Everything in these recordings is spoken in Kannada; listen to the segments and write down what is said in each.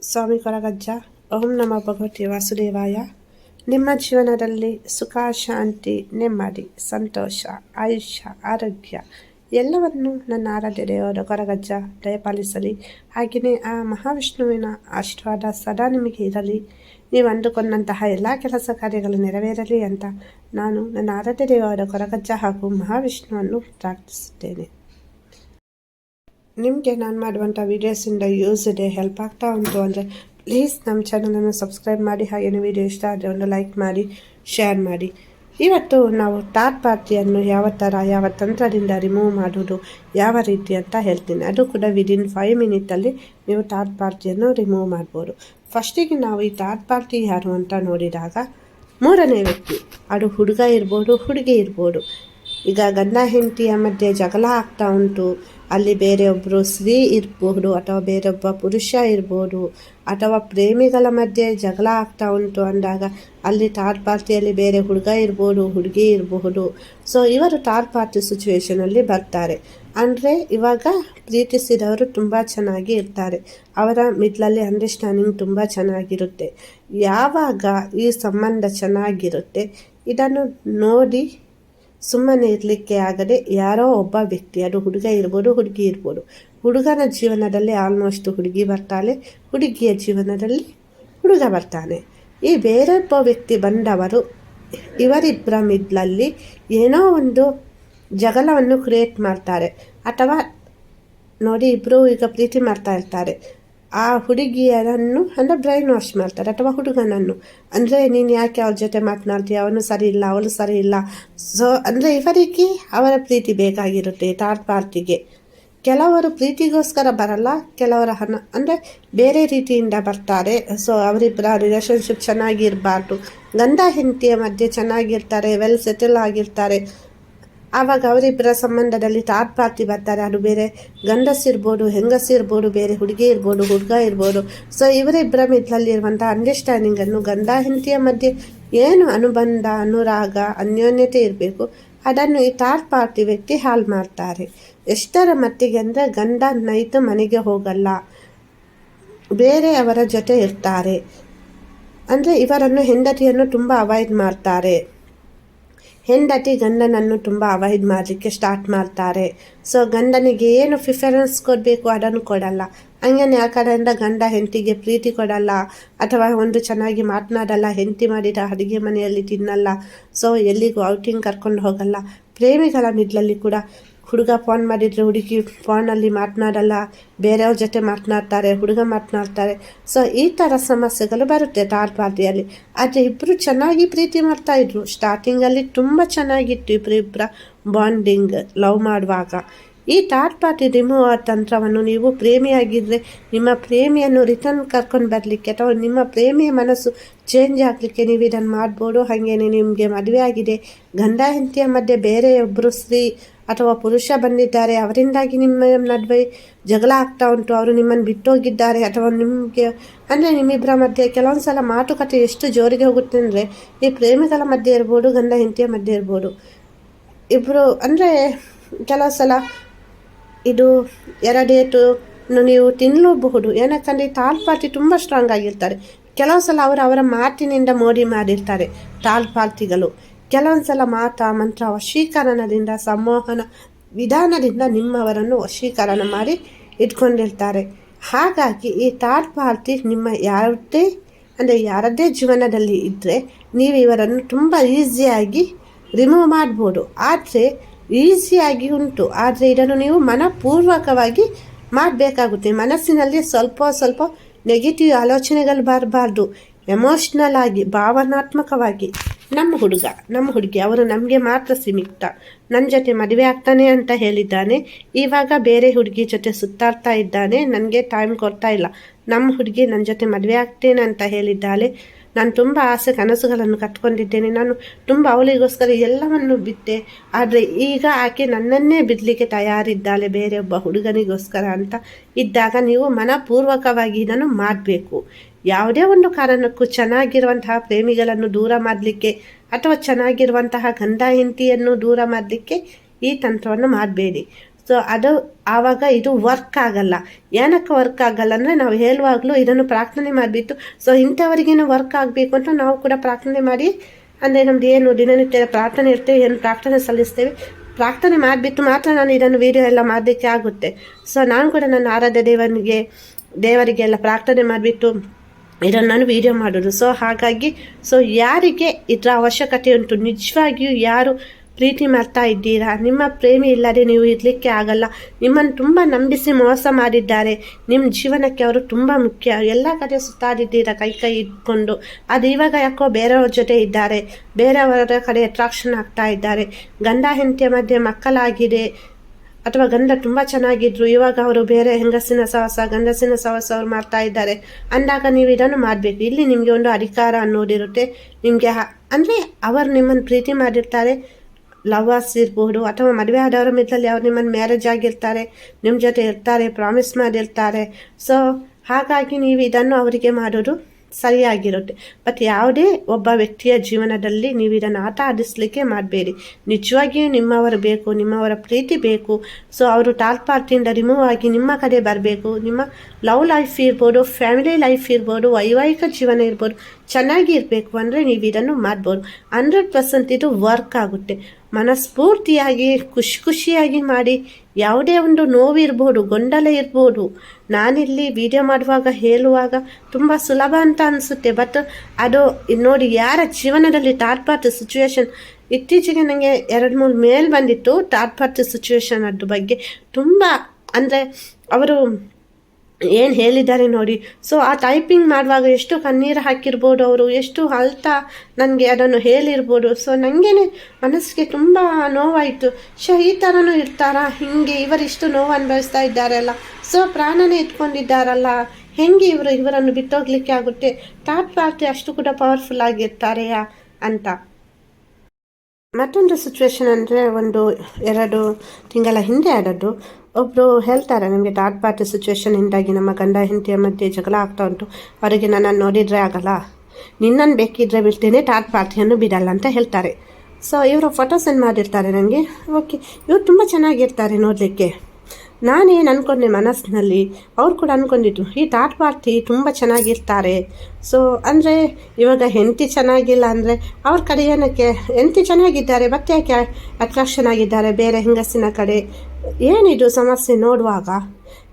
ಸ್ವಾಮಿ ಕೊರಗಜ್ಜ, ಓಂ ನಮ ಭಗವತಿ ವಾಸುದೇವಾಯ. ನಿಮ್ಮ ಜೀವನದಲ್ಲಿ ಸುಖ, ಶಾಂತಿ, ನೆಮ್ಮದಿ, ಸಂತೋಷ, ಆಯುಷ್ಯ, ಆರೋಗ್ಯ ಎಲ್ಲವನ್ನು ನನ್ನ ಆರಾಧ್ಯ ದೇವರ ಕೊರಗಜ್ಜ ದಯಪಾಲಿಸಲಿ. ಹಾಗೆಯೇ ಆ ಮಹಾವಿಷ್ಣುವಿನ ಆಶೀರ್ವಾದ ಸದಾ ನಿಮಗೆ ಇರಲಿ. ನೀವು ಅಂದುಕೊಂಡಂತಹ ಎಲ್ಲ ಕೆಲಸ ಕಾರ್ಯಗಳು ನೆರವೇರಲಿ ಅಂತ ನಾನು ನನ್ನ ಆರಾಧ್ಯ ದೇವರ ಕೊರಗಜ್ಜ ಹಾಗೂ ಮಹಾವಿಷ್ಣುವನ್ನು ಪ್ರಾರ್ಥಿಸುತ್ತೇನೆ. ನಿಮಗೆ ನಾನು ಮಾಡುವಂಥ ವೀಡಿಯೋಸಿಂದ ಯೂಸ್ ಇದೆ ಹೆಲ್ಪ್ ಆಗ್ತಾ ಉಂಟು ಅಂದರೆ ಪ್ಲೀಸ್ ನಮ್ಮ ಚಾನಲನ್ನು ಸಬ್ಸ್ಕ್ರೈಬ್ ಮಾಡಿ ಹಾಗೆಯೇ ವೀಡಿಯೋ ಇಷ್ಟ ಆದರೆ ಒಂದು ಲೈಕ್ ಮಾಡಿ ಶೇರ್ ಮಾಡಿ. ಇವತ್ತು ನಾವು ತಾರ್ ಪಾರ್ಟಿಯನ್ನು ಯಾವ ಥರ ಯಾವ ತಂತ್ರದಿಂದ ರಿಮೂವ್ ಮಾಡುವುದು ಯಾವ ರೀತಿ ಅಂತ ಹೇಳ್ತೀನಿ. ಅದು ಕೂಡ ವಿದಿನ್ ಫೈವ್ ಮಿನಿಟಲ್ಲಿ ನೀವು ಟಾಪ್ ಪಾರ್ಟಿಯನ್ನು ರಿಮೂವ್ ಮಾಡ್ಬೋದು. ಫಸ್ಟಿಗೆ ನಾವು ಈ ಟಾಪ್ ಪಾರ್ಟಿ ಯಾರು ಅಂತ ನೋಡಿದಾಗ ಮೂರನೇ ವ್ಯಕ್ತಿ. ಅದು ಹುಡುಗ ಇರ್ಬೋದು, ಹುಡುಗಿ ಇರ್ಬೋದು. ಈಗ ಗಂಡ ಹೆಂಡತಿಯ ಮಧ್ಯೆ ಜಗಳ ಆಗ್ತಾ ಉಂಟು. ಅಲ್ಲಿ ಬೇರೆಯೊಬ್ಬರು ಸ್ತ್ರೀ ಇರಬಹುದು ಅಥವಾ ಬೇರೊಬ್ಬ ಪುರುಷ ಇರ್ಬೋದು ಅಥವಾ ಪ್ರೇಮಿಗಳ ಮಧ್ಯೆ ಜಗಳ ಆಗ್ತಾ ಉಂಟು ಅಂದಾಗ ಅಲ್ಲಿ ಥಾರ್ಡ್ ಪಾರ್ಟಿಯಲ್ಲಿ ಬೇರೆ ಹುಡುಗ ಇರ್ಬೋದು, ಹುಡುಗಿ ಇರಬಹುದು ಸೊ ಇವರು ಥಾರ್ಡ್ ಪಾರ್ಟಿ ಸಿಚುವೇಶನಲ್ಲಿ ಬರ್ತಾರೆ. ಅಂದರೆ ಇವಾಗ ಪ್ರೀತಿಸಿದವರು ತುಂಬ ಚೆನ್ನಾಗಿ ಇರ್ತಾರೆ. ಅವರ ಮಿಡ್ಲಲ್ಲಿ ಅಂಡರ್ಸ್ಟ್ಯಾಂಡಿಂಗ್ ತುಂಬ ಚೆನ್ನಾಗಿರುತ್ತೆ. ಯಾವಾಗ ಈ ಸಂಬಂಧ ಚೆನ್ನಾಗಿರುತ್ತೆ, ಇದನ್ನು ನೋಡಿ ಸುಮ್ಮನೆ ಇರಲಿಕ್ಕೆ ಆಗದೆ ಯಾರೋ ಒಬ್ಬ ವ್ಯಕ್ತಿ, ಅದು ಹುಡುಗ ಇರ್ಬೋದು, ಹುಡುಗಿ ಇರ್ಬೋದು. ಹುಡುಗನ ಜೀವನದಲ್ಲಿ ಆಲ್ಮೋಸ್ಟ್ ಹುಡುಗಿ ಬರ್ತಾಳೆ, ಹುಡುಗಿಯ ಜೀವನದಲ್ಲಿ ಹುಡುಗ ಬರ್ತಾನೆ. ಈ ಬೇರೊಬ್ಬ ವ್ಯಕ್ತಿ ಬಂದವರು ಇವರಿಬ್ಬರ ಮಿಡ್ಲಲ್ಲಿ ಏನೋ ಒಂದು ಜಗಳವನ್ನು ಕ್ರಿಯೇಟ್ ಮಾಡ್ತಾರೆ. ಅಥವಾ ನೋಡಿ ಇಬ್ಬರು ಈಗ ಪ್ರೀತಿ ಮಾಡ್ತಾ ಇರ್ತಾರೆ. ಆ ಹುಡುಗಿಯರನ್ನು, ಅಂದರೆ ಬ್ರೈನ್ ವಾಶ್ ಮಾಡ್ತಾರೆ ಅಥವಾ ಹುಡುಗನನ್ನು. ಅಂದರೆ ನೀನು ಯಾಕೆ ಅವ್ರ ಜೊತೆ ಮಾತನಾಡ್ತೀಯ? ಅವನು ಸರಿ ಇಲ್ಲ, ಅವಳು ಸರಿ ಇಲ್ಲ. ಸೊ ಅಂದರೆ ಇವರಿಗೆ ಅವರ ಪ್ರೀತಿ ಬೇಕಾಗಿರುತ್ತೆ ಥರ್ಡ್ ಪಾರ್ಟಿಗೆ ಕೆಲವರು ಪ್ರೀತಿಗೋಸ್ಕರ ಬರಲ್ಲ, ಕೆಲವರ ಹಣ, ಅಂದರೆ ಬೇರೆ ರೀತಿಯಿಂದ ಬರ್ತಾರೆ. ಸೊ ಅವರಿಬ್ಬರ ರಿಲೇಷನ್ಶಿಪ್ ಚೆನ್ನಾಗಿರಬಾರ್ದು. ಗಂಡ ಹೆಂಡತಿಯ ಮಧ್ಯೆ ಚೆನ್ನಾಗಿರ್ತಾರೆ ವೆಲ್ ಸೆಟಲ್ ಆಗಿರ್ತಾರೆ. ಆವಾಗ ಅವರಿಬ್ಬರ ಸಂಬಂಧದಲ್ಲಿ ಥರ್ಡ್ ಪಾರ್ಟಿ ಬರ್ತಾರೆ ಅದು ಬೇರೆ ಗಂಡಸಿರ್ಬೋದು ಹೆಂಗಸಿರ್ಬೋದು ಬೇರೆ ಹುಡುಗಿ ಇರ್ಬೋದು, ಹುಡುಗ ಇರ್ಬೋದು. ಸೊ ಇವರಿಬ್ಬರ ಮಿಡ್ಲಲ್ಲಿರುವಂಥ ಅಂಡರ್ಸ್ಟ್ಯಾಂಡಿಂಗನ್ನು ಗಂಡ ಹೆಂಡತಿಯ ಮಧ್ಯೆ ಏನು ಅನುಬಂಧ, ಅನುರಾಗ, ಅನ್ಯೋನ್ಯತೆ ಇರಬೇಕು, ಅದನ್ನು ಈ ಥರ್ಡ್ ಪಾರ್ಟಿ ವ್ಯಕ್ತಿ ಹಾಳು ಮಾಡ್ತಾರೆ. ಎಷ್ಟರ ಮಟ್ಟಿಗೆ ಅಂದರೆ ಗಂಡ ನೈತು ಮನೆಗೆ ಹೋಗಲ್ಲ. ಬೇರೆ ಅವರ ಜೊತೆ ಇರ್ತಾರೆ. ಅಂದರೆ ಇವರನ್ನು ಹೆಂಡತಿಯನ್ನು ತುಂಬ ಅವಾಯ್ಡ್ ಮಾಡ್ತಾರೆ. ಹೆಂಡತಿ ಗಂಡನನ್ನು ತುಂಬ ಅವಾಯ್ಡ್ ಮಾಡಲಿಕ್ಕೆ ಸ್ಟಾರ್ಟ್ ಮಾಡ್ತಾರೆ. ಸೊ ಗಂಡನಿಗೆ ಏನು ಪ್ರಿಫರೆನ್ಸ್ ಕೊಡಬೇಕು ಅದನ್ನು ಕೊಡಲ್ಲ. ಹಂಗೇನೆ ಆ ಕಡೆಯಿಂದ ಗಂಡ ಹೆಂಡತಿಗೆ ಪ್ರೀತಿ ಕೊಡಲ್ಲ, ಅಥವಾ ಒಂದು ಚೆನ್ನಾಗಿ ಮಾತನಾಡಲ್ಲ, ಹೆಂಡತಿ ಮಾಡಿದ ಅಡುಗೆ ಮನೆಯಲ್ಲಿ ತಿನ್ನಲ್ಲ ಸೊ ಎಲ್ಲಿಗೂ ಔಟಿಂಗ್ ಕರ್ಕೊಂಡು ಹೋಗಲ್ಲ. ಪ್ರೇಮಿಗಳ ಮಿಡ್ಲಲ್ಲಿ ಕೂಡ ಹುಡುಗ ಫೋನ್ ಮಾಡಿದರೆ ಹುಡುಗಿ ಫೋನಲ್ಲಿ ಮಾತನಾಡಲ್ಲ, ಬೇರೆಯವ್ರ ಜೊತೆ ಮಾತನಾಡ್ತಾರೆ, ಹುಡುಗ ಮಾತನಾಡ್ತಾರೆ. ಸೊ ಈ ಥರ ಸಮಸ್ಯೆಗಳು ಬರುತ್ತೆ ಥರ್ಡ್ ಪಾರ್ಟಿಯಲ್ಲಿ. ಆದರೆ ಇಬ್ಬರು ಚೆನ್ನಾಗಿ ಪ್ರೀತಿ ಮಾಡ್ತಾಯಿದ್ರು ಸ್ಟಾರ್ಟಿಂಗಲ್ಲಿ ತುಂಬ ಚೆನ್ನಾಗಿತ್ತು ಇಬ್ಬರಿಬ್ಬರ ಬಾಂಡಿಂಗ್ ಲವ್ ಮಾಡುವಾಗ. ಈ ಥರ್ಡ್ ಪಾರ್ಟಿ ರಿಮೂವ್ ತಂತ್ರವನ್ನು ನೀವು ಪ್ರೇಮಿಯಾಗಿದ್ದರೆ ನಿಮ್ಮ ಪ್ರೇಮಿಯನ್ನು ರಿಟರ್ನ್ ಕರ್ಕೊಂಡು ಬರಲಿಕ್ಕೆ ಅಥವಾ ನಿಮ್ಮ ಪ್ರೇಮಿಯ ಮನಸ್ಸು ಚೇಂಜ್ ಆಗಲಿಕ್ಕೆ ನೀವು ಇದನ್ನು ಮಾಡ್ಬೋದು. ಹಾಗೇನೆ ನಿಮಗೆ ಮದುವೆ ಆಗಿದೆ. ಗಂಡ ಹೆಂಡತಿಯ ಮಧ್ಯೆ ಬೇರೆಯೊಬ್ಬರು ಸ್ತ್ರೀ ಅಥವಾ ಪುರುಷ ಬಂದಿದ್ದಾರೆ, ಅವರಿಂದಾಗಿ ನಿಮ್ಮ ನಡುವೆ ಜಗಳ ಆಗ್ತಾ ಉಂಟು. ಅವರು ನಿಮ್ಮನ್ನು ಬಿಟ್ಟೋಗಿದ್ದಾರೆ ಅಥವಾ ನಿಮಗೆ, ಅಂದರೆ ನಿಮ್ಮಿಬ್ಬರ ಮಧ್ಯೆ ಕೆಲವೊಂದು ಸಲ ಮಾತುಕತೆ ಎಷ್ಟು ಜೋರಿಗೆ ಹೋಗುತ್ತೆ ಅಂದರೆ, ಈ ಪ್ರೇಮಿಗಳ ಮಧ್ಯೆ ಇರ್ಬೋದು, ಗಂಡ ಹೆಂಡತಿಯ ಮಧ್ಯೆ ಇರ್ಬೋದು. ಇಬ್ಬರು ಅಂದರೆ ಕೆಲವು ಸಲ ಇದು ಎರಡೇಟು ನೀವು ತಿನ್ನಲೂಬಹುದು ಏನಕ್ಕಂದರೆ ತಾಲ್ ಪಾರ್ಟಿ ತುಂಬ ಸ್ಟ್ರಾಂಗ್ ಆಗಿರ್ತಾರೆ. ಕೆಲವು ಸಲ ಅವರು ಅವರ ಮಾತಿನಿಂದ ಮೋಡಿ ಮಾಡಿರ್ತಾರೆ ತಾಲ್ ಪಾರ್ಟಿಗಳು ಕೆಲವೊಂದು ಸಲ ಮಾತ ಮಂತ್ರ ವಶೀಕರಣದಿಂದ ಸಂಮೋಹನ ವಿಧಾನದಿಂದ ನಿಮ್ಮವರನ್ನು ವಶೀಕರಣ ಮಾಡಿ ಇಟ್ಕೊಂಡಿರ್ತಾರೆ. ಹಾಗಾಗಿ ಈ ಥರ್ಡ್ ಪಾರ್ಟಿ ನಿಮ್ಮ ಯಾರದ್ದೇ, ಅಂದರೆ ಯಾರದ್ದೇ ಜೀವನದಲ್ಲಿ ಇದ್ದರೆ ನೀವು ಇವರನ್ನು ತುಂಬ ಈಸಿಯಾಗಿ ರಿಮೂವ್ ಮಾಡ್ಬೋದು. ಆದರೆ ಈಸಿಯಾಗಿ ಉಂಟು. ಆದರೆ ಇದನ್ನು ನೀವು ಮನಪೂರ್ವಕವಾಗಿ ಮಾಡಬೇಕಾಗುತ್ತೆ. ಮನಸ್ಸಿನಲ್ಲಿ ಸ್ವಲ್ಪ ಸ್ವಲ್ಪ ನೆಗೆಟಿವ್ ಆಲೋಚನೆಗಳು ಬರಬಾರ್ದು. ಎಮೋಷ್ನಲ್ ಆಗಿ, ಭಾವನಾತ್ಮಕವಾಗಿ. ನಮ್ಮ ಹುಡುಗ, ನಮ್ಮ ಹುಡುಗಿ, ಅವರು ನಮಗೆ ಮಾತ್ರ ಸೀಮಿತ. ನನ್ನ ಜೊತೆ ಮದುವೆ ಆಗ್ತಾನೆ ಅಂತ ಹೇಳಿದ್ದಾನೆ. ಇವಾಗ ಬೇರೆ ಹುಡುಗಿ ಜೊತೆ ಸುತ್ತಾಡ್ತಾ ಇದ್ದಾನೆ. ನನಗೆ ಟೈಮ್ ಕೊಡ್ತಾ ಇಲ್ಲ. ನಮ್ಮ ಹುಡುಗಿ ನನ್ನ ಜೊತೆ ಮದುವೆ ಆಗ್ತೇನೆ ಅಂತ ಹೇಳಿದ್ದಾಳೆ. ನಾನು ತುಂಬ ಆಸೆ ಕನಸುಗಳನ್ನು ಕಟ್ಕೊಂಡಿದ್ದೇನೆ. ನಾನು ತುಂಬ ಅವಳಿಗೋಸ್ಕರ ಎಲ್ಲವನ್ನು ಬಿಟ್ಟೆ ಆದರೆ ಈಗ ಆಕೆ ನನ್ನನ್ನೇ ಬಿಡಲಿಕ್ಕೆ ತಯಾರಿದ್ದಾಳೆ ಬೇರೆ ಒಬ್ಬ ಹುಡುಗನಿಗೋಸ್ಕರ ಅಂತ. ಇದ್ದಾಗ ನೀವು ಮನಪೂರ್ವಕವಾಗಿ ಇದನ್ನು ಮಾಡಬೇಕು. ಯಾವುದೇ ಒಂದು ಕಾರಣಕ್ಕೂ ಚೆನ್ನಾಗಿರುವಂತಹ ಪ್ರೇಮಿಗಳನ್ನು ದೂರ ಮಾಡಲಿಕ್ಕೆ ಅಥವಾ ಚೆನ್ನಾಗಿರುವಂತಹ ಗಂಧ ಹೆಂಡತಿಯನ್ನು ದೂರ ಮಾಡಲಿಕ್ಕೆ ಈ ತಂತ್ರವನ್ನು ಮಾಡಬೇಡಿ. ಸೊ ಅದು ಆವಾಗ ಇದು ವರ್ಕ್ ಆಗಲ್ಲ. ಏನಕ್ಕೆ ವರ್ಕ್ ಆಗಲ್ಲ ಅಂದರೆ ನಾವು ಹೇಳುವಾಗಲೂ ಇದನ್ನು ಪ್ರಾರ್ಥನೆ ಮಾಡಿಬಿಟ್ಟು ಸೊ ಇಂಥವರಿಗೇನು ವರ್ಕ್ ಆಗಬೇಕು ಅಂತ ನಾವು ಕೂಡ ಪ್ರಾರ್ಥನೆ ಮಾಡಿ, ಅಂದರೆ ನಮ್ದು ಏನು ದಿನನಿತ್ಯ ಪ್ರಾರ್ಥನೆ ಇರ್ತೇವೆ ಏನು ಪ್ರಾರ್ಥನೆ ಸಲ್ಲಿಸ್ತೇವೆ, ಪ್ರಾರ್ಥನೆ ಮಾಡಿಬಿಟ್ಟು ಮಾತ್ರ ನಾನು ಇದನ್ನು ವೀಡಿಯೋ ಎಲ್ಲ ಮಾಡಲಿಕ್ಕೆ ಆಗುತ್ತೆ. ಸೊ ನಾನು ಕೂಡ ನನ್ನ ಆರಾಧ್ಯ ದೇವನಿಗೆ, ದೇವರಿಗೆಲ್ಲ ಪ್ರಾರ್ಥನೆ ಮಾಡಿಬಿಟ್ಟು ಇದನ್ನು ನಾನು ವೀಡಿಯೋ ಮಾಡೋದು. ಸೊ ಹಾಗಾಗಿ ಸೊ ಯಾರಿಗೆ ಇದರ ಅವಶ್ಯಕತೆ ಉಂಟು? ನಿಜವಾಗಿಯೂ ಯಾರು ಪ್ರೀತಿ ಮಾಡ್ತಾ ಇದ್ದೀರಾ? ನಿಮ್ಮ ಪ್ರೇಮಿ ಇಲ್ಲದೆ ನೀವು ಇರಲಿಕ್ಕೆ ಆಗಲ್ಲ. ನಿಮ್ಮನ್ನು ತುಂಬ ನಂಬಿಸಿ ಮೋಸ ಮಾಡಿದ್ದಾರೆ. ನಿಮ್ಮ ಜೀವನಕ್ಕೆ ಅವರು ತುಂಬ ಮುಖ್ಯ. ಎಲ್ಲ ಕಡೆ ಸುತ್ತಾಡಿದ್ದೀರಾ? ಕೈ ಕೈ ಇಟ್ಕೊಂಡು. ಅದು ಇವಾಗ ಯಾಕೋ ಬೇರೆಯವ್ರ ಜೊತೆ ಇದ್ದಾರೆ. ಬೇರೆಯವರ ಕಡೆ ಅಟ್ರಾಕ್ಷನ್ ಆಗ್ತಾ ಇದ್ದಾರೆ. ಗಂಡ ಹೆಂಡತಿಯ ಮಧ್ಯೆ ಮಕ್ಕಳಾಗಿದೆ. ಅಥವಾ ಗಂಡ ತುಂಬ ಚೆನ್ನಾಗಿದ್ರು, ಇವಾಗ ಅವರು ಬೇರೆ ಹೆಂಗಸಿನ ಸಹವಾಸ ಗಂಡಸಿನ ಸಹವಾಸ ಅವ್ರು ಮಾಡ್ತಾ ಇದ್ದಾರೆ. ಅಂದಾಗ ನೀವು ಇದನ್ನು ಮಾಡಬೇಕು. ಇಲ್ಲಿ ನಿಮಗೆ ಒಂದು ಅಧಿಕಾರ ಅನ್ನೋದಿರುತ್ತೆ ನಿಮಗೆ ಅಂದರೆ ಅವರು ನಿಮ್ಮನ್ನು ಪ್ರೀತಿ ಮಾಡಿರ್ತಾರೆ. ಲವರ್ಸ್ ಇರಬಹುದು ಅಥವಾ ಮದುವೆ ಆದವರ ಮಿತ್ತಲ್ಲಿ ಅವ್ರು ನಿಮ್ಮನ್ನು ಮ್ಯಾರೇಜ್ ಆಗಿರ್ತಾರೆ. ನಿಮ್ಮ ಜೊತೆ ಇರ್ತಾರೆ ಪ್ರಾಮಿಸ್ ಮಾಡಿರ್ತಾರೆ. ಸೊ ಹಾಗಾಗಿ ನೀವು ಇದನ್ನು ಅವರಿಗೆ ಮಾಡೋದು ಸರಿಯಾಗಿರುತ್ತೆ. ಬಟ್ ಯಾವುದೇ ಒಬ್ಬ ವ್ಯಕ್ತಿಯ ಜೀವನದಲ್ಲಿ ನೀವು ಇದನ್ನು ಆಟ ಆಡಿಸ್ಲಿಕ್ಕೆ ಮಾಡಬೇಡಿ. ನಿಜವಾಗಿಯೂ ನಿಮ್ಮವರು ಬೇಕು, ನಿಮ್ಮವರ ಪ್ರೀತಿ ಬೇಕು. ಸೊ ಅವರು ಟಾಲ್ ಪಾರ್ಟಿಯಿಂದ ರಿಮೂವ್ ಆಗಿ ನಿಮ್ಮ ಕಡೆ ಬರಬೇಕು. ನಿಮ್ಮ ಲವ್ ಲೈಫ್ ಇರ್ಬೋದು ಫ್ಯಾಮಿಲಿ ಲೈಫ್ ಇರ್ಬೋದು, ವೈವಾಹಿಕ ಜೀವನ ಇರ್ಬೋದು, ಚೆನ್ನಾಗಿ ಇರಬೇಕು ಅಂದರೆ ನೀವು ಇದನ್ನು ಮಾಡ್ಬೋದು. ಹಂಡ್ರೆಡ್ ಪರ್ಸೆಂಟ್ ಇದು ವರ್ಕ್ ಆಗುತ್ತೆ. ಮನಸ್ಫೂರ್ತಿಯಾಗಿ, ಖುಷಿ ಖುಷಿಯಾಗಿ ಮಾಡಿ ಯಾವುದೇ ಒಂದು ನೋವಿರ್ಬೋದು, ಗೊಂದಲ ಇರ್ಬೋದು. ನಾನಿಲ್ಲಿ ವಿಡಿಯೋ ಮಾಡುವಾಗ, ಹೇಳುವಾಗ ತುಂಬ ಸುಲಭ ಅಂತ ಅನಿಸುತ್ತೆ. ಬಟ್ ಅದು ನೋಡಿ ಯಾರ ಜೀವನದಲ್ಲಿ ಟಾರ್ಪಾರ್ಟ್ ಸಿಚುವೇಶನ್ ಇತ್ತೀಚೆಗೆ ನನಗೆ ಎರಡು ಮೂರು ಮೇಲ್ ಬಂದಿತ್ತು. ಟಾರ್ಪಾರ್ಟ್ ಸಿಚುವೇಶನ್ ಅದ್ರ ಬಗ್ಗೆ ತುಂಬ ಅಂದರೆ ಅವರು ಏನು ಹೇಳಿದ್ದಾರೆ ನೋಡಿ. ಸೊ ಆ ಟೈಪಿಂಗ್ ಮಾಡುವಾಗ ಎಷ್ಟು ಕಣ್ಣೀರು ಹಾಕಿರ್ಬೋದು ಅವರು, ಎಷ್ಟು ಅಳ್ತಾ ನನಗೆ ಅದನ್ನು ಹೇಳಿರ್ಬೋದು. ಸೊ ನನಗೇ ಮನಸ್ಸಿಗೆ ತುಂಬ ನೋವಾಯಿತು. ಶ ಈ ಥರನೂ ಇರ್ತಾರಾ? ಹೀಗೆ ಇವರಿಷ್ಟು ನೋವು ಅನುಭವಿಸ್ತಾ ಇದ್ದಾರಲ್ಲ. ಸೊ ಪ್ರಾಣನೇ ಇಟ್ಕೊಂಡಿದ್ದಾರಲ್ಲ ಹೆಂಗೆ ಇವರು, ಇವರನ್ನು ಬಿಟ್ಟೋಗ್ಲಿಕ್ಕೆ ಆಗುತ್ತೆ? ಥರ್ಡ್ ಪಾರ್ಟಿ ಅಷ್ಟು ಕೂಡ ಪವರ್ಫುಲ್ ಆಗಿರ್ತಾರೆಯಾ ಅಂತ. ಮತ್ತೊಂದು ಸಿಚುವೇಶನ್ ಅಂದರೆ ಒಂದು ಎರಡು ತಿಂಗಳ ಹಿಂದೆ ಆದದ್ದು. ಒಬ್ಬರು ಹೇಳ್ತಾರೆ, ನಮಗೆ ಥರ್ಡ್ ಪಾರ್ಟಿ ಸಿಚುವೇಶನಿಂದಾಗಿ ನಮ್ಮ ಗಂಡ ಹೆಂಡತಿಯ ಮಧ್ಯೆ ಜಗಳ ಆಗ್ತಾ ಉಂಟು. ಅವರಿಗೆ ನನ್ನನ್ನು ನೋಡಿದರೆ ಆಗಲ್ಲ. ನಿನ್ನನ್ನು ಬೇಕಿದ್ರೆ ಬಿಡ್ತೇನೆ ಥರ್ಡ್ ಪಾರ್ಟಿಯನ್ನು ಬಿಡಲ್ಲ, ಅಂತ ಹೇಳ್ತಾರೆ. ಸೊ ಇವರು ಫೋಟೋ ಸೆಂಡ್ ಮಾಡಿರ್ತಾರೆ ನನಗೆ ಓಕೆ ಇವರು ತುಂಬ ಚೆನ್ನಾಗಿರ್ತಾರೆ ನೋಡಲಿಕ್ಕೆ. ನಾನೇನು ಅಂದ್ಕೊಂಡೆ ಮನಸ್ಸಿನಲ್ಲಿ, ಅವ್ರು ಕೂಡ ಅಂದ್ಕೊಂಡಿದ್ರು ಈ ತಾಟ್ ಪಾರ್ಟಿ ತುಂಬ ಚೆನ್ನಾಗಿರ್ತಾರೆ. ಸೊ ಅಂದರೆ ಇವಾಗ ಹೆಂಡತಿ ಚೆನ್ನಾಗಿಲ್ಲ ಅಂದರೆ ಅವ್ರ ಕಡೆ ಏನಕ್ಕೆ, ಹೆಂಡತಿ ಚೆನ್ನಾಗಿದ್ದಾರೆ, ಮತ್ತೆ ಯಾಕೆ ಅಟ್ರಾಕ್ಷನ್ ಆಗಿದ್ದಾರೆ ಬೇರೆ ಹೆಂಗಸಿನ ಕಡೆ? ಏನಿದು ಸಮಸ್ಯೆ ನೋಡುವಾಗ?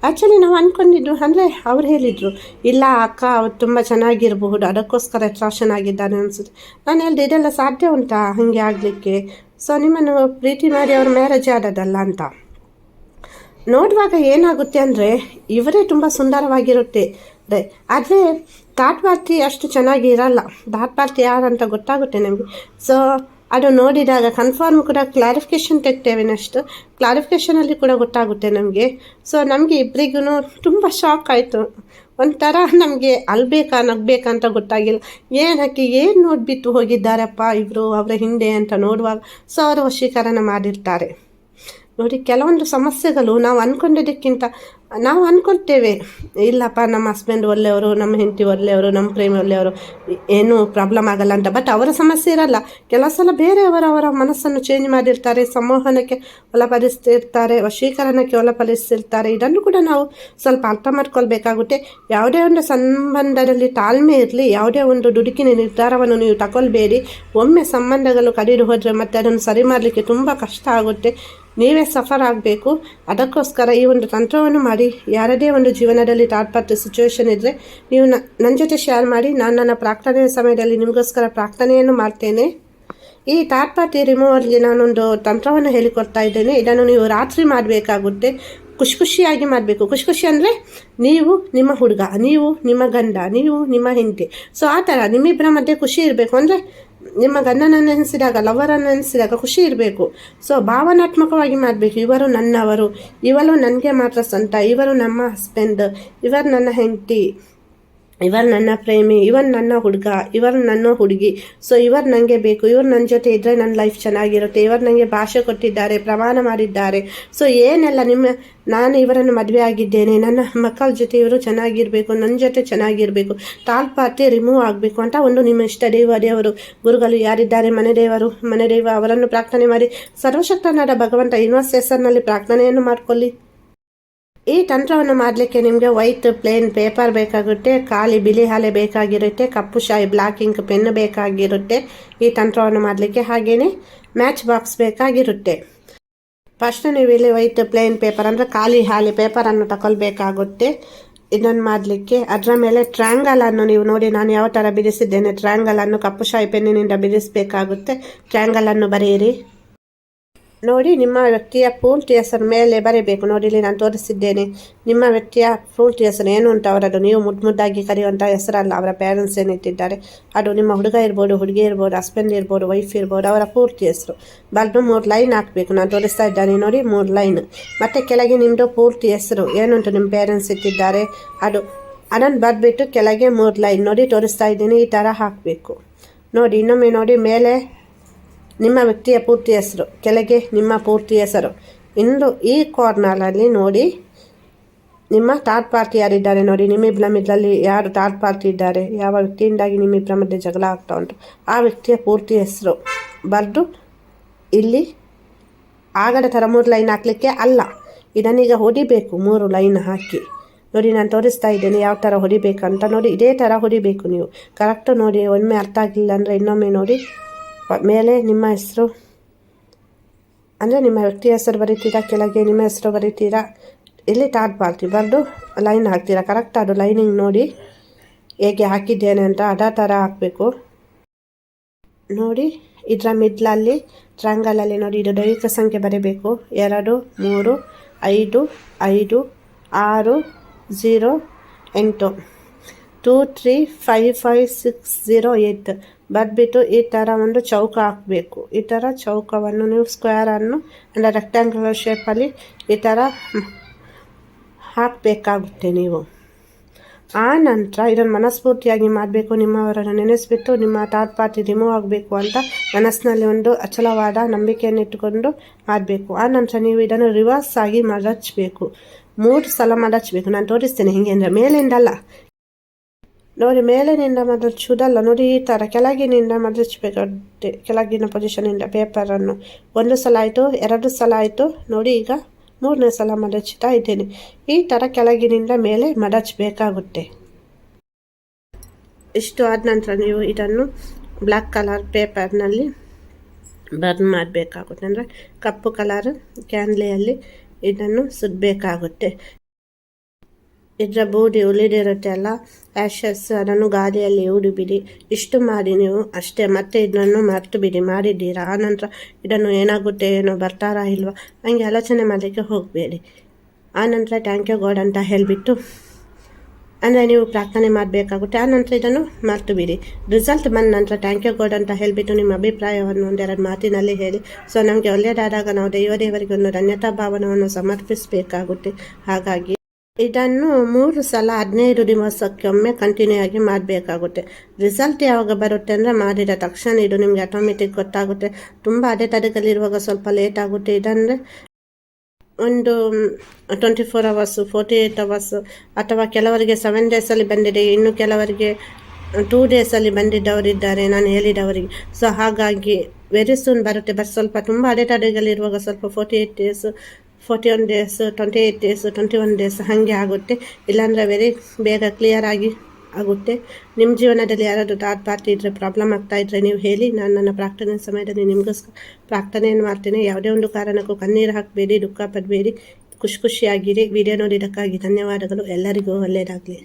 ಆ್ಯಕ್ಚುಲಿ ನಾವು ಅಂದ್ಕೊಂಡಿದ್ದು ಅಂದರೆ ಅವ್ರು ಹೇಳಿದರು, ಇಲ್ಲ ಅಕ್ಕ, ಅವ್ರು ತುಂಬ ಚೆನ್ನಾಗಿರಬಹುದು, ಅದಕ್ಕೋಸ್ಕರ ಅಟ್ರಾಕ್ಷನ್ ಆಗಿದ್ದಾರೆ ಅನಿಸುತ್ತೆ. ನಾನು ಹೇಳಿದೆ, ಇದೆಲ್ಲ ಸಾಧ್ಯ ಉಂಟಾ? ಹಾಗೆ ಆಗಲಿಕ್ಕೆ? ಸೊ ನಿಮ್ಮನ್ನು ಪ್ರೀತಿ ಮಾಡಿ ಅವ್ರ ಮ್ಯಾರೇಜ್ ಆದದಲ್ಲ ಅಂತ. ನೋಡುವಾಗ ಏನಾಗುತ್ತೆ ಅಂದರೆ ಇವರೇ ತುಂಬ ಸುಂದರವಾಗಿರುತ್ತೆ. ಆದರೆ ದಾಟ್ ಪಾರ್ಟಿ ಅಷ್ಟು ಚೆನ್ನಾಗಿ ಇರಲ್ಲ. ದಾಟ್ ಪಾರ್ಟಿ ಯಾರಂತ ಗೊತ್ತಾಗುತ್ತೆ ನಮಗೆ. ಸೊ ಅದು ನೋಡಿದಾಗ ಕನ್ಫರ್ಮ್ ಕೂಡ ಕ್ಲಾರಿಫಿಕೇಶನ್ ತೆಗ್ತೇವೆ ನೆಕ್ಸ್ಟ್ ಕ್ಲಾರಿಫಿಕೇಷನಲ್ಲಿ ಕೂಡ ಗೊತ್ತಾಗುತ್ತೆ ನಮಗೆ. ಸೊ ನಮಗೆ ಇಬ್ಬರಿಗೂ ತುಂಬ ಶಾಕ್ ಆಯಿತು. ಒಂಥರ ನಮಗೆ ಅಲ್ಬೇಕಾ, ನಗ್ಬೇಕಾ ಅಂತ ಗೊತ್ತಾಗಿಲ್ಲ. ಏನಕ್ಕೆ ಏನು ನೋಡಿಬಿಟ್ಟು ಹೋಗಿದ್ದಾರಪ್ಪ ಇವರು, ಅವರ ಹಿಂದೆ ಅಂತ ನೋಡುವಾಗ ಸೊ ಅವರು ವಶೀಕರಣ ಮಾಡಿರ್ತಾರೆ. ನೋಡಿ, ಕೆಲವೊಂದು ಸಮಸ್ಯೆಗಳು ನಾವು ಅಂದ್ಕೊಂಡಿದ್ದಕ್ಕಿಂತ ನಾವು ಅಂದ್ಕೊಳ್ತೇವೆ ಇಲ್ಲಪ್ಪ, ನಮ್ಮ ಹಸ್ಬೆಂಡ್ ಒಳ್ಳೆಯವರು, ನಮ್ಮ ಹೆಂಡತಿ ಒಳ್ಳೆಯವರು, ನಮ್ಮ ಪ್ರೇಮಿ ಒಳ್ಳೆಯವರು, ಏನೂ ಪ್ರಾಬ್ಲಮ್ ಆಗಲ್ಲ ಅಂತ. ಬಟ್ ಅವರ ಸಮಸ್ಯೆ ಇರಲ್ಲ. ಕೆಲವು ಸಲ ಬೇರೆಯವರವರ ಮನಸ್ಸನ್ನು ಚೇಂಜ್ ಮಾಡಿರ್ತಾರೆ, ಸಂವಹನಕ್ಕೆ ಒಳಪಡಿಸ್ತಿರ್ತಾರೆ, ವಶೀಕರಣಕ್ಕೆ ಒಳಪಡಿಸ್ತಿರ್ತಾರೆ. ಇದನ್ನು ಕೂಡ ನಾವು ಸ್ವಲ್ಪ ಅರ್ಥ ಮಾಡ್ಕೊಳ್ಬೇಕಾಗುತ್ತೆ. ಯಾವುದೇ ಒಂದು ಸಂಬಂಧದಲ್ಲಿ ತಾಳ್ಮೆ ಇರಲಿ, ಯಾವುದೇ ಒಂದು ದುಡುಕಿನ ನಿರ್ಧಾರವನ್ನು ನೀವು ತಗೊಳ್ಬೇಡಿ. ಒಮ್ಮೆ ಸಂಬಂಧಗಳು ಕಡಿದು ಹೋದರೆ ಮತ್ತೆ ಅದನ್ನು ಸರಿ ಮಾಡಲಿಕ್ಕೆ ತುಂಬ ಕಷ್ಟ ಆಗುತ್ತೆ. ನೀವೇ ಸಫರ್ ಆಗಬೇಕು. ಅದಕ್ಕೋಸ್ಕರ ಈ ಒಂದು ತಂತ್ರವನ್ನು ಮಾಡಿ, ಯಾರದೇ ಒಂದು ಜೀವನದಲ್ಲಿ ತಾತ್ಪರ್ಯ ಸಿಚುವೇಶನ್ ಇದ್ದರೆ ನೀವು ನನ್ನ ಜೊತೆ ಶೇರ್ ಮಾಡಿ, ನಾನು ನನ್ನ ಪ್ರಾರ್ಥನೆಯ ಸಮಯದಲ್ಲಿ ನಿಮಗೋಸ್ಕರ ಪ್ರಾರ್ಥನೆಯನ್ನು ಮಾಡ್ತೇನೆ. ಈ ತಾಟ್ಪಾತಿ ಪಾರ್ಟಿ ರಿಮೂವಲ್ಗೆ ನಾನೊಂದು ತಂತ್ರವನ್ನು ಹೇಳಿಕೊಡ್ತಾ ಇದ್ದೇನೆ. ಇದನ್ನು ನೀವು ರಾತ್ರಿ ಮಾಡಬೇಕಾಗುತ್ತೆ. ಖುಷಿ ಖುಷಿಯಾಗಿ ಮಾಡಬೇಕು. ಖುಷಿ ಖುಷಿ ಅಂದರೆ ನೀವು ನಿಮ್ಮ ಹುಡುಗ, ನೀವು ನಿಮ್ಮ ಗಂಡ, ನೀವು ನಿಮ್ಮ ಹೆಂಡತಿ. ಸೊ ಆ ಥರ ನಿಮ್ಮಿಬ್ಬರ ಮಧ್ಯೆ ಖುಷಿ ಇರಬೇಕು. ಅಂದರೆ ನಿಮ್ಮ ಗಂಡನ ನೆನೆಸಿದಾಗ ಲವರನ್ನು ನೆನೆಸಿದಾಗ ಖುಷಿ ಇರಬೇಕು. ಸೊ ಭಾವನಾತ್ಮಕವಾಗಿ ಮಾಡಬೇಕು. ಇವರು ನನ್ನವರು. ಇವಳು ನನಗೆ ಮಾತ್ರ ಸ್ವಂತ. ಇವರು ನಮ್ಮ ಹಸ್ಬೆಂಡ್ ಇವರು ನನ್ನ ಹೆಂಡತಿ. ಇವರು ನನ್ನ ಪ್ರೇಮಿ ಇವನ್ ನನ್ನ ಹುಡುಗ, ಇವರು ನನ್ನ ಹುಡುಗಿ. ಸೊ ಇವರು ನನಗೆ ಬೇಕು, ಇವರು ನನ್ನ ಜೊತೆ ಇದ್ದರೆ ನನ್ನ ಲೈಫ್ ಚೆನ್ನಾಗಿರುತ್ತೆ. ಇವರು ನನಗೆ ಭಾಷೆ ಕೊಟ್ಟಿದ್ದಾರೆ, ಪ್ರಮಾಣ ಮಾಡಿದ್ದಾರೆ. ಸೊ ಏನೆಲ್ಲ ನಿಮ್ಮ, ನಾನು ಇವರನ್ನು ಮದುವೆ ಆಗಿದ್ದೇನೆ, ನನ್ನ ಮಕ್ಕಳ ಜೊತೆ ಇವರು ಚೆನ್ನಾಗಿರಬೇಕು, ನನ್ನ ಜೊತೆ ಚೆನ್ನಾಗಿರಬೇಕು. ಪಾರ್ಟಿ ರಿಮೂವ್ ಆಗಬೇಕು ಅಂತ ಒಂದು ನಿಮ್ಮ ಇಷ್ಟ ದೇವ ದೇವರು ಗುರುಗಳು ಯಾರಿದ್ದಾರೆ, ಮನೆ ದೇವರು, ಮನೆ ದೇವ ಅವರನ್ನು ಪ್ರಾರ್ಥನೆ ಮಾಡಿ. ಸರ್ವಶಕ್ತನಾದ ಭಗವಂತ ಯೂನಿವರ್ಸ್ ಹೆಸರಿನಲ್ಲಿ ಪ್ರಾರ್ಥನೆಯನ್ನು ಮಾಡಿಕೊಳ್ಳಿ. ಈ ತಂತ್ರವನ್ನು ಮಾಡಲಿಕ್ಕೆ ನಿಮಗೆ ವೈಟ್ ಪ್ಲೇನ್ ಪೇಪರ್ ಬೇಕಾಗುತ್ತೆ, ಖಾಲಿ ಬಿಳಿ ಹಾಲೆ ಬೇಕಾಗಿರುತ್ತೆ, ಕಪ್ಪು ಶಾಯಿ ಬ್ಲಾಕ್ ಇಂಕ್ ಪೆನ್ ಬೇಕಾಗಿರುತ್ತೆ ಈ ತಂತ್ರವನ್ನು ಮಾಡಲಿಕ್ಕೆ ಹಾಗೆಯೇ ಮ್ಯಾಚ್ ಬಾಕ್ಸ್ ಬೇಕಾಗಿರುತ್ತೆ. ಫಸ್ಟ್ ನೀವು ಇಲ್ಲಿ ವೈಟ್ ಪ್ಲೇನ್ ಪೇಪರ್ ಅಂದರೆ ಖಾಲಿ ಹಾಲಿ ಪೇಪರನ್ನು ತಗೊಳ್ಬೇಕಾಗುತ್ತೆ ಇದನ್ನು ಮಾಡಲಿಕ್ಕೆ ಅದರ ಮೇಲೆ ಟ್ರ್ಯಾಂಗಲನ್ನು ನೀವು ನೋಡಿ, ನಾನು ಯಾವ ಥರ ಬಿಡಿಸಿದ್ದೇನೆ ಟ್ರ್ಯಾಂಗಲನ್ನು ಕಪ್ಪು ಶಾಯಿ ಪೆನ್ನಿನಿಂದ ಬಿಡಿಸಬೇಕಾಗುತ್ತೆ. ಟ್ರ್ಯಾಂಗಲನ್ನು ಬರೆಯಿರಿ. ನೋಡಿ, ನಿಮ್ಮ ವ್ಯಕ್ತಿಯ ಪೂರ್ತಿ ಹೆಸರು ಮೇಲೆ ಬರೀಬೇಕು. ನೋಡಿ, ಇಲ್ಲಿ ನಾನು ತೋರಿಸಿದ್ದೇನೆ. ನಿಮ್ಮ ವ್ಯಕ್ತಿಯ ಪೂರ್ತಿ ಹೆಸರು ಏನು ಅಂತ ಅವರದು ನೀವು ಮುದ್ದು ಮುದ್ದಾಗಿ ಕರೆಯುವಂಥ ಹೆಸರಲ್ಲ. ಅವರ ಪೇರೆಂಟ್ಸ್ ಏನಿಟ್ಟಿದ್ದಾರೆ ಅದು ನಿಮ್ಮ ಹುಡುಗ ಇರ್ಬೋದು, ಹುಡುಗಿ ಇರ್ಬೋದು ಹಸ್ಬೆಂಡ್ ಇರ್ಬೋದು ವೈಫ್ ಇರ್ಬೋದು, ಅವರ ಪೂರ್ತಿ ಹೆಸರು. ಬರೆದು ಮೂರು ಲೈನ್ ಹಾಕಬೇಕು. ನಾನು ತೋರಿಸ್ತಾ ಇದ್ದಾನೆ. ನೋಡಿ, ಮೂರು ಲೈನ್. ಮತ್ತು ಕೆಳಗೆ ನಿಮ್ಮದು ಪೂರ್ತಿ ಹೆಸರು ಏನುಂಟು ನಿಮ್ಮ ಪೇರೆಂಟ್ಸ್ ಇಟ್ಟಿದ್ದಾರೆ? ಅದು ಅದನ್ನು ಬರೆದ್ಬಿಟ್ಟು ಕೆಳಗೆ ಮೂರು ಲೈನ್. ನೋಡಿ, ತೋರಿಸ್ತಾ ಇದ್ದೀನಿ. ಈ ಥರ ಹಾಕಬೇಕು. ನೋಡಿ, ಇನ್ನೊಮ್ಮೆ ನೋಡಿ, ಮೇಲೆ ನಿಮ್ಮ ವ್ಯಕ್ತಿಯ ಪೂರ್ತಿ ಹೆಸರು, ಕೆಳಗೆ ನಿಮ್ಮ ಪೂರ್ತಿ ಹೆಸರು. ಇಂದು ಈ ಕಾರ್ನರಲ್ಲಿ ನೋಡಿ, ನಿಮ್ಮ ಥರ್ಡ್ ಪಾರ್ಟಿ ಯಾರಿದ್ದಾರೆ ನೋಡಿ ನಿಮ್ಮಿಬ್ಬರ ಮಿದ್ರಲ್ಲಿ ಯಾರು ಥರ್ಡ್ ಪಾರ್ಟಿ ಇದ್ದಾರೆ, ಯಾವ ವ್ಯಕ್ತಿಯಿಂದಾಗಿ ನಿಮ್ಮಿಬ್ಬರ ಮಧ್ಯೆ ಜಗಳ ಆಗ್ತಾ ಉಂಟು, ಆ ವ್ಯಕ್ತಿಯ ಪೂರ್ತಿ ಹೆಸರು ಬರೆದು ಇಲ್ಲಿ ಆಗದ ಥರ ಮೂರು ಲೈನ್ ಹಾಕಲಿಕ್ಕೆ ಅಲ್ಲ. ಇದನ್ನೀಗ ಹೊಡಿಬೇಕು, ಮೂರು ಲೈನ್ ಹಾಕಿ. ನೋಡಿ, ನಾನು ತೋರಿಸ್ತಾ ಇದ್ದೇನೆ ಯಾವ ಥರ ಹೊಡಿಬೇಕಂತ ನೋಡಿ, ಇದೇ ಥರ ಹೊಡಿಬೇಕು ನೀವು. ಕರೆಕ್ಟು ನೋಡಿ, ಒಮ್ಮೆ ಅರ್ಥ ಆಗಲಿಲ್ಲ ಅಂದರೆ ಇನ್ನೊಮ್ಮೆ ನೋಡಿ. ಮೇಲೆ ನಿಮ್ಮ ಹೆಸರು? ಅಂದರೆ ನಿಮ್ಮ ವ್ಯಕ್ತಿ ಹೆಸರು ಬರೀತೀರಾ? ಕೆಳಗೆ ನಿಮ್ಮ ಹೆಸರು ಬರೀತೀರಾ? ಇಲ್ಲಿ ಟಾಟ್ ಪಾರ್ಟಿ ಬರೆದು ಲೈನ್ ಹಾಕ್ತೀರಾ? ಕರೆಕ್ಟ್ ಅದು ಲೈನಿಂಗ್ ನೋಡಿ ಹೇಗೆ ಹಾಕಿದ್ದೇನೆ ಅಂತ ಅದೇ ಥರ ಹಾಕಬೇಕು. ನೋಡಿ, ಇದರ ಮಿಡ್ಲಲ್ಲಿ ಟ್ರ್ಯಾಂಗಲಲ್ಲಿ ನೋಡಿ, ಇದು ದೈಹಿಕ ಸಂಖ್ಯೆ ಬರೀಬೇಕು. ಎರಡು, ಮೂರು, ಐದು ಐದು, ಆರು ಝೀರೋ ಎಂಟು. Two three five five six zero eight ಬದ್ಬಿಟ್ಟು ಈ ಥರ ಒಂದು ಚೌಕ ಹಾಕಬೇಕು. ಈ ಥರ ಚೌಕವನ್ನು ನೀವು ಸ್ಕ್ವೇರನ್ನು ಅಂದರೆ ರೆಕ್ಟ್ಯಾಂಗ್ಯುಲರ್ ಶೇಪಲ್ಲಿ ಈ ಥರ ಹಾಕಬೇಕಾಗುತ್ತೆ ನೀವು. ಆ ನಂತರ ಇದನ್ನು ಮನಸ್ಫೂರ್ತಿಯಾಗಿ ಮಾಡಬೇಕು, ನಿಮ್ಮವರನ್ನು ನೆನೆಸಿಬಿಟ್ಟು ನಿಮ್ಮ ಥಾಟ್ ಪಾರ್ಟಿ ರಿಮೂವ್ ಆಗಬೇಕು ಅಂತ ಮನಸ್ಸಿನಲ್ಲಿ ಒಂದು ಅಚಲವಾದ ನಂಬಿಕೆಯನ್ನು ಇಟ್ಟುಕೊಂಡು ಮಾಡಬೇಕು. ಆ ನಂತರ ನೀವು ಇದನ್ನು ರಿವರ್ಸ್ ಆಗಿ ಮಡಚಬೇಕು. ಮೂರು ಸಲ ಮಡಚಬೇಕು. ನಾನು ತೋರಿಸ್ತೇನೆ, ಹೀಗೆ ಅಂದರೆ ಮೇಲಿಂದಲ್ಲ. ನೋಡಿ ಮೇಲಿನಿಂದ ಮಡಚುವುದಲ್ಲ ನೋಡಿ, ಈ ಥರ ಕೆಳಗಿನಿಂದ ಮಡಚಬೇಕಾಗುತ್ತೆ ಕೆಳಗಿನ ಪೊಸಿಷನಿಂದ ಪೇಪರನ್ನು ಒಂದು ಸಲ ಆಯಿತು, ಎರಡು ಸಲ ಆಯಿತು. ನೋಡಿ, ಈಗ ಮೂರನೇ ಸಲ ಮಡಚ್ತಾ ಇದ್ದೇನೆ. ಈ ಥರ ಕೆಳಗಿನಿಂದ ಮೇಲೆ ಮಡಚಬೇಕಾಗುತ್ತೆ ಇಷ್ಟು ಆದ ನಂತರ ನೀವು ಇದನ್ನು ಬ್ಲ್ಯಾಕ್ ಕಲರ್ ಪೇಪರ್ನಲ್ಲಿ ಬರ್ನ್ ಮಾಡಬೇಕಾಗುತ್ತೆ. ಅಂದರೆ ಕಪ್ಪು ಕಲರ್ ಕ್ಯಾನ್ಲೆಯಲ್ಲಿ ಇದನ್ನು ಸುಡಬೇಕಾಗುತ್ತೆ. ಇದರ ಬೂದಿ ಉಳಿದಿರುತ್ತೆ ಅಲ್ಲ? ಆ್ಯಶಸ್ ಅದನ್ನು ಗಾಳಿಯಲ್ಲಿ ಹೂಡಿಬಿಡಿ ಇಷ್ಟು ಮಾಡಿ ನೀವು ಅಷ್ಟೇ, ಮತ್ತೆ ಇದನ್ನು ಮರೆತು ಬಿಡಿ ಮಾಡಿದ್ದೀರಾ? ಆನಂತರ ಇದನ್ನು ಏನಾಗುತ್ತೆ, ಏನೋ ಬರ್ತಾರಾ ಇಲ್ವಾ? ಹಂಗೆ ಆಲೋಚನೆ ಮಾಡಲಿಕ್ಕೆ ಹೋಗಬೇಡಿ. ಆನಂತರ ಥ್ಯಾಂಕ್ ಯು ಗಾಡ್ ಅಂತ ಹೇಳಿಬಿಟ್ಟು, ಅಂದರೆ ನೀವು ಪ್ರಾರ್ಥನೆ ಮಾಡಬೇಕಾಗುತ್ತೆ. ಆನಂತರ ಇದನ್ನು ಮರೆತು ಬಿಡಿ ರಿಸಲ್ಟ್ ಬಂದ ನಂತರ ಥ್ಯಾಂಕ್ ಯು ಗಾಡ್ ಅಂತ ಹೇಳಿಬಿಟ್ಟು ನಿಮ್ಮ ಅಭಿಪ್ರಾಯವನ್ನು ಒಂದೆರಡು ಮಾತಿನಲ್ಲಿ ಹೇಳಿ. ಸೊ ನಮಗೆ ಒಳ್ಳೆಯದಾದಾಗ ನಾವು ದೈವ ದೇವರಿಗೆ ಒಂದು ಧನ್ಯತಾ ಭಾವನವನ್ನು ಸಮರ್ಪಿಸಬೇಕಾಗುತ್ತೆ. ಹಾಗಾಗಿ ಇದನ್ನು ಮೂರು ಸಲ ಹದಿನೈದು ದಿವಸಕ್ಕೊಮ್ಮೆ ಕಂಟಿನ್ಯೂ ಆಗಿ ಮಾಡಬೇಕಾಗುತ್ತೆ. ರಿಸಲ್ಟ್ ಯಾವಾಗ ಬರುತ್ತೆ ಅಂದರೆ ಮಾಡಿದ ತಕ್ಷಣ ಇದು ನಿಮಗೆ ಆಟೋಮೆಟಿಕ್ ಗೊತ್ತಾಗುತ್ತೆ. ತುಂಬ ಅಡೆತಡೆಗಳಿರುವಾಗ ಸ್ವಲ್ಪ ಲೇಟ್ ಆಗುತ್ತೆ. ಇದಂದರೆ ಒಂದು twenty four hours forty eight hours ಅಥವಾ ಕೆಲವರಿಗೆ ಸೆವೆನ್ ಡೇಸಲ್ಲಿ ಬಂದಿದೆ. ಇನ್ನು ಕೆಲವರಿಗೆ ಟೂ ಡೇಸಲ್ಲಿ ಬಂದಿದ್ದವರಿದ್ದಾರೆ ನಾನು ಹೇಳಿದವರಿಗೆ. ಸೊ ಹಾಗಾಗಿ ವೆರಿ ಸೂನ್ ಬರುತ್ತೆ. ಬಟ್ ಸ್ವಲ್ಪ ತುಂಬ ಅಡೆತಡೆಗಳಿರುವಾಗ ಸ್ವಲ್ಪ forty eight days forty one days twenty eight days twenty one days ಹಾಗೆ ಆಗುತ್ತೆ. ಇಲ್ಲಾಂದರೆ ವೆರಿ ಬೇಗ ಕ್ಲಿಯರ್ ಆಗಿ ಆಗುತ್ತೆ. ನಿಮ್ಮ ಜೀವನದಲ್ಲಿ ಯಾರಾದರೂ ಥರ್ಡ್ ಪಾರ್ಟಿ ಇದ್ದರೆ ಪ್ರಾಬ್ಲಮ್ ಆಗ್ತಾ ಇದ್ದರೆ ನೀವು ಹೇಳಿ. ನಾನು ನನ್ನ ಪ್ರಾರ್ಥನೆ ಸಮಯದಲ್ಲಿ ನಿಮಗೋಸ್ಕರ ಪ್ರಾರ್ಥನೆಯನ್ನು ಮಾಡ್ತೇನೆ. ಯಾವುದೇ ಒಂದು ಕಾರಣಕ್ಕೂ ಕಣ್ಣೀರು ಹಾಕಬೇಡಿ, ದುಃಖ ಪಡಬೇಡಿ. ಖುಷಿ ಖುಷಿಯಾಗಿರಿ. ವಿಡಿಯೋ ನೋಡಿದ್ದಕ್ಕಾಗಿ ಧನ್ಯವಾದಗಳು. ಎಲ್ಲರಿಗೂ ಒಳ್ಳೆಯದಾಗಲಿ